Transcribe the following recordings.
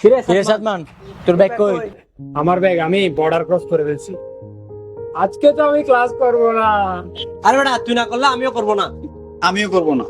কিরে সাদমান তোর ব্যাগ কই? আমার ব্যাগ আমি বর্ডার ক্রস করে ফেলছি। আজকে তো আমি ক্লাস করব না। আরে বেটা তুই না করলে আমিও করব না। আমিও করব না।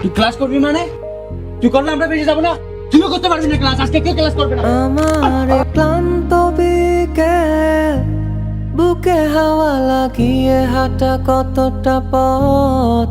তুই ক্লাস করবি মানে? তুই করলে আমরা বেশি যাব না? তুইও করতে পারবি না ক্লাস আজকে কে ক্লাস করবে না। আমার ক্লান্ত বিকেল বুকে হাওয়া লাগিয়ে হাঁটা কতটা পথ?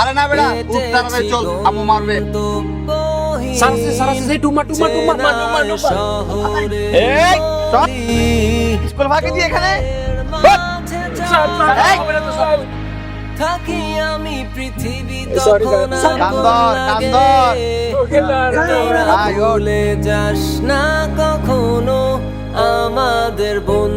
আরে না বেটা চল আম্মু মারবে। সারাসি সারাসি টুমা টুমা টুমা টুমা টুমা এই স্কুল ফাঁকি দিয়ে এখানে। থাকি আমি পৃথিবী তখন কান্দর, কান্দর। ভুলে যাস না কখনো আমাদের বন্ধুত্ব